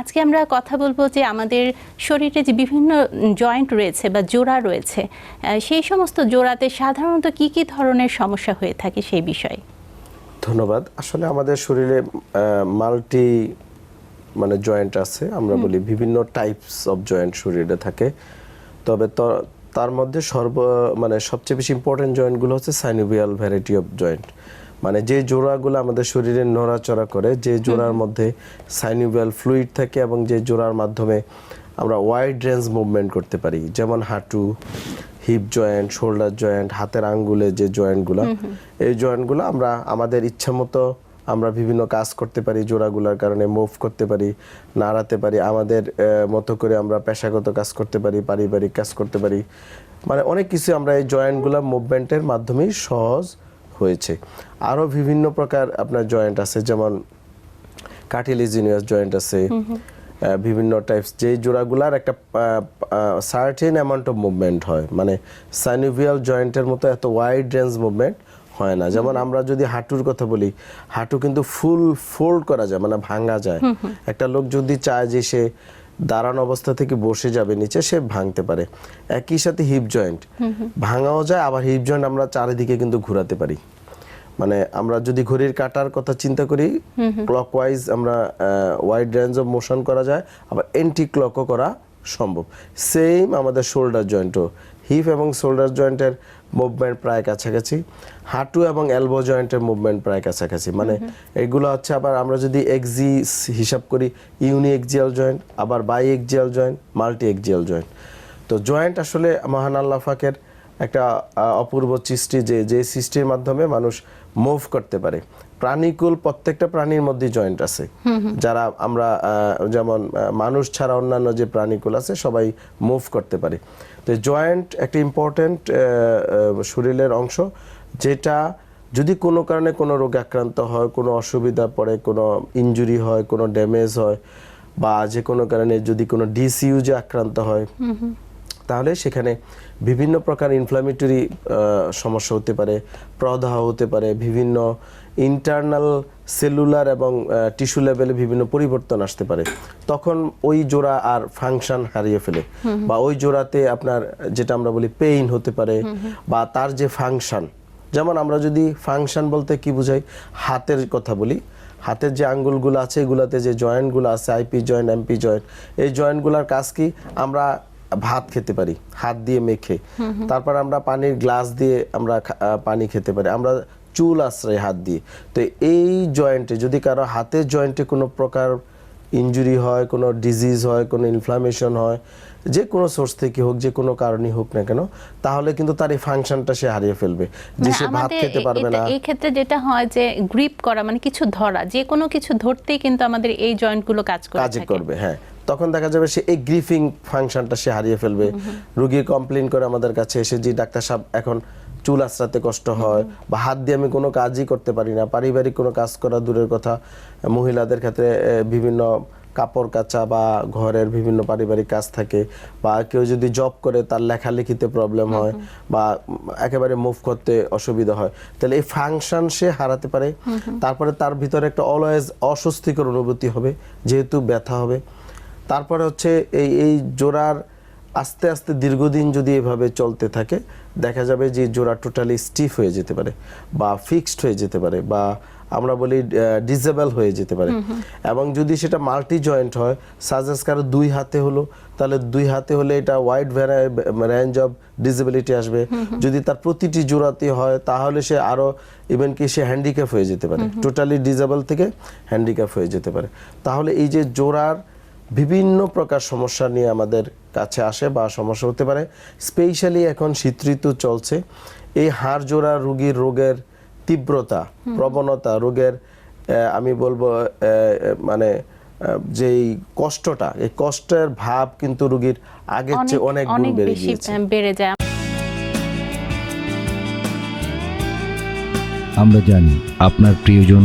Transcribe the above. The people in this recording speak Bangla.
আজকে আমরা কথা বলব যে আমাদের শরীরে যে বিভিন্ন জয়েন্ট রয়েছে বা জোড়া রয়েছে সেই সমস্ত জোড়াতে সাধারণত কি কি ধরনের সমস্যা হয়ে থাকে সেই বিষয়ে? ধন্যবাদ। আসলে আমাদের শরীরে মাল্টি মানে জয়েন্ট আছে। আমরা বলি বিভিন্ন টাইপস অফ জয়েন্ট শরীরে থাকে। তবে তার মধ্যে সর্ব মানে সবচেয়ে বেশি ইম্পর্টেন্ট জয়েন্টগুলো হচ্ছে সাইনোভিয়াল ভ্যারাইটি অফ জয়েন্ট মানে যে জোড়াগুলো আমাদের শরীরে নড়াচড়া করে যে জোড়ার মধ্যে সাইনোভিয়াল ফ্লুইড থাকে এবং যে জোড়ার মাধ্যমে আমরা ওয়াইড রেঞ্জ মুভমেন্ট করতে পারি যেমন হাঁটু হিপ জয়েন্ট শোল্ডার জয়েন্ট হাতের আঙ্গুলে যে জয়েন্টগুলো এই জয়েন্টগুলো আমরা আমাদের ইচ্ছা মতো আমরা বিভিন্ন কাজ করতে পারি জোড়াগুলোর কারণে মুভ করতে পারি নাড়াতে পারি আমাদের মতো করে আমরা পেশাগত কাজ করতে পারি পারিবারিক কাজ করতে পারি। মানে অনেক কিছু আমরা এই জয়েন্টগুলো মুভমেন্টের মাধ্যমেই সহজ হয়েছে। আরও বিভিন্ন প্রকার আপনার জয়েন্ট আছে যেমন কার্টিলিজিনিয়াস জয়েন্ট আছে বিভিন্ন টাইপস যে জোড়াগুলার একটা সার্টেন অ্যামাউন্ট অফ মুভমেন্ট হয়। মানে সাইনোভিয়াল জয়েন্টের মতো এত ওয়াইড রেঞ্জ মুভমেন্ট হয় না। যেমন আমরা যদি হাঁটুর কথা বলি হাঁটু কিন্তু ফুল ফোল্ড করা যায় মানে ভাঙা যায়। একটা লোক যদি চায় যে সে দাঁড়ানো অবস্থা থেকে বসে যাবে নিচে, সে ভাঙতে পারে। একই সাথে হিপ জয়েন্ট ভাঙাও যায়, আবার হিপ জয়েন্ট আমরা চারিদিকে কিন্তু ঘোরাতে পারি। মানে আমরা যদি ঘড়ির কাটার কথা চিন্তা করি ক্লকওয়াইজ আমরা ওয়াইড রেঞ্জ অফ মোশন করা যায়, আবার এন্টি ক্লকও করা সম্ভব। সেম আমাদের শোল্ডার জয়েন্টও হিপ এবং শোল্ডার জয়েন্টের মুভমেন্ট প্রায় কাছাকাছি। হাঁটু এবং এলবো জয়েন্টের মুভমেন্ট প্রায় কাছাকাছি। মানে এগুলো হচ্ছে আবার আমরা যদি এক্সি হিসাব করি ইউনি এক্সিয়াল জয়েন্ট আবার biaxial joint multiaxial joint তো জয়েন্ট আসলে মহান আল্লাহ ফাকের একটা অপূর্ব সৃষ্টি যে যে সৃষ্টির মাধ্যমে মানুষ মুভ করতে পারে। প্রাণীকুল প্রত্যেকটা প্রাণীর মধ্যে জয়েন্ট আছে। যারা আমরা যেমন মানুষ ছাড়া অন্যান্য যে প্রাণীকুল আছে সবাই মুভ করতে পারে। তো জয়েন্ট একটা ইম্পর্টেন্ট শরীরের অংশ, যেটা যদি কোনো কারণে কোনো রোগে আক্রান্ত হয়, কোনো অসুবিধা পড়ে, কোনো ইঞ্জুরি হয়, কোনো ড্যামেজ হয়, বা যে কোনো কারণে যদি কোনো ডিসিউজে আক্রান্ত হয় তাহলে সেখানে বিভিন্ন প্রকার ইনফ্লামেটরি সমস্যা হতে পারে প্রদাহ হতে পারে বিভিন্ন ইন্টারনাল সেলুলার এবং টিস্যু লেভেলে বিভিন্ন পরিবর্তন আসতে পারে। তখন ওই জোড়া আর ফাংশন হারিয়ে ফেলে। বা ওই জোড়াতে আপনার যেটা আমরা বলি পেইন হতে পারে বা তার যে ফাংশন যেমন আমরা যদি ফাংশন বলতে কি বুঝাই? হাতের কথা বলি। হাতের যে আঙ্গুলগুলো আছে এগুলাতে যে জয়েন্টগুলো আছে আইপি জয়েন্ট এমপি জয়েন্ট এই জয়েন্টগুলোর কাজ কি? আমরা ভাত খেতে পারি হাত দিয়ে মেখে। তারপর আমরা পানির গ্লাস দিয়ে আমরা পানি খেতে পারি। আমরা চুল আশ্রয় হাত দিয়ে। তো এই জয়েন্টে যদি কারও হাতের জয়েন্টে কোনো প্রকার ইনজুরি হয় কোনো ডিজিজ হয় কোনো ইনফ্লামেশন হয় যে কোনো সোর্স থেকে হোক যে কোনো কারণেই হোক না কেন তাহলে কিন্তু তার এই ফাংশনটা সে হারিয়ে ফেলবে। যে মানে সে ভাত খেতে পারবে না। এই ক্ষেত্রে যেটা হয় যে গ্রিপ করা মানে কিছু ধরা যে কোনো কিছু ধরতেই কিন্তু আমাদের এই জয়েন্টগুলো কাজ করে কাজে। করবে হ্যাঁ। তখন দেখা যাবে সে এই গ্রিফিং ফাংশনটা সে হারিয়ে ফেলবে। রুগী কমপ্লেন করে আমাদের কাছে এসে যে ডাক্তার সাহেব এখন চুল আশ্রাতে কষ্ট হয় বা হাত দিয়ে আমি কোনো কাজই করতে পারি না পারিবারিক কোনো কাজ করা দূরের কথা মহিলাদের ক্ষেত্রে বিভিন্ন কাপড় কাচা বা ঘরের বিভিন্ন পারিবারিক কাজ থাকে বা কেউ যদি জব করে তার লেখালেখিতে প্রবলেম হয় বা একেবারে মুভ করতে অসুবিধা হয়। তাহলে এই ফাংশন সে হারাতে পারে। তারপরে তার ভিতরে একটা অলওয়েজ অস্বস্তিকর অনুভূতি হবে যেহেতু ব্যথা হবে। তারপরে হচ্ছে এই এই জোড়ার আস্তে আস্তে দীর্ঘদিন যদি এভাবে চলতে থাকে দেখা যাবে যে জোড়া টোটালি স্টিফ হয়ে যেতে পারে বা ফিক্সড হয়ে যেতে পারে বা আমরা বলি ডিজেবল হয়ে যেতে পারে। এবং যদি সেটা মাল্টি জয়েন্ট হয় সাজেস কারও দুই হাতে হলো তাহলে দুই হাতে হলে এটা ওয়াইড ভ্যারাই রেঞ্জ অফ ডিসেবিলিটি আসবে। যদি তার প্রতিটি জোড়াতে হয় তাহলে সে আরও ইভেন কি সে হ্যান্ডিক্যাপ হয়ে যেতে পারে। টোটালি ডিজেবল থেকে হ্যান্ডিক্যাপ হয়ে যেতে পারে। তাহলে এই যে জোড়ার বিভিন্ন প্রকার সমস্যা নিয়ে আমাদের কাছে আসে বা সমস্যা হতে পারে। স্পেশালি এখন শীত ঋতু চলছে। এই হাড় জোড়া রোগীর রোগের তীব্রতা প্রবণতা রোগের আমি বলব মানে যেই কষ্টটা এই কষ্টের ভাব কিন্তু রোগীর আগের চেয়ে অনেক গুণ বেড়ে বেশি গিয়েছে। বেড়ে যায়। আমরা জানি আপনার প্রিয়জন